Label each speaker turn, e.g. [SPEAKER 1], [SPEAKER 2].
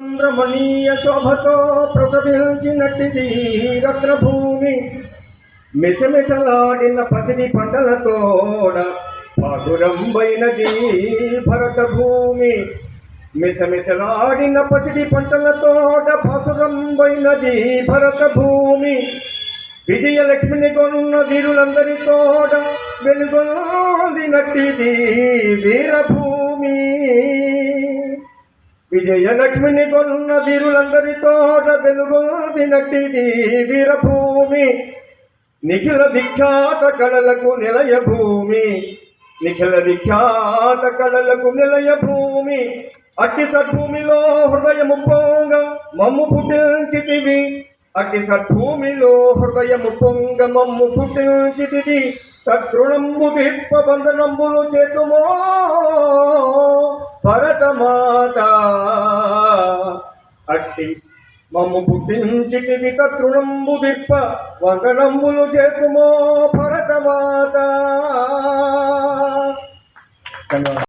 [SPEAKER 1] చంద్రమణీయ శోభతో ప్రసవించినట్టిది రత్నభూమి. మిసమిసలాడిన పసిడి పంటలతోడ పాసురంబైనది భరత భూమి మిసమిసలాడిన పసిడి పంటలతోడ పాసురంబైనది భరత భూమి విజయలక్ష్మిని కొన్న వీరులందరితోడ వెలుగొందినట్టిది వీరభూమి. విజయలక్ష్మిని కొన్న వీరులందరి తోట వెలుగొందినట్టిది వీరభూమి. నిఖిల విఖ్యాత కళలకు నిలయ భూమి. నిఖిల విఖ్యాత కళలకు నిలయ భూమి. అట్టి సద్భూమిలో హృదయము పొంగ మమ్ము పుట్టించితివి. అట్టి సద్భూమిలో హృదయము పొంగ మమ్ము పుట్టించితివి. తృణంబు దీప బంధనంబులు చేతుమో. మాత అట్టి మమ్ము పుట్టించితివి తృణంబు విప్ప వందనంబులు చేతుమో భరతమాత. ధన్యవాదాలు.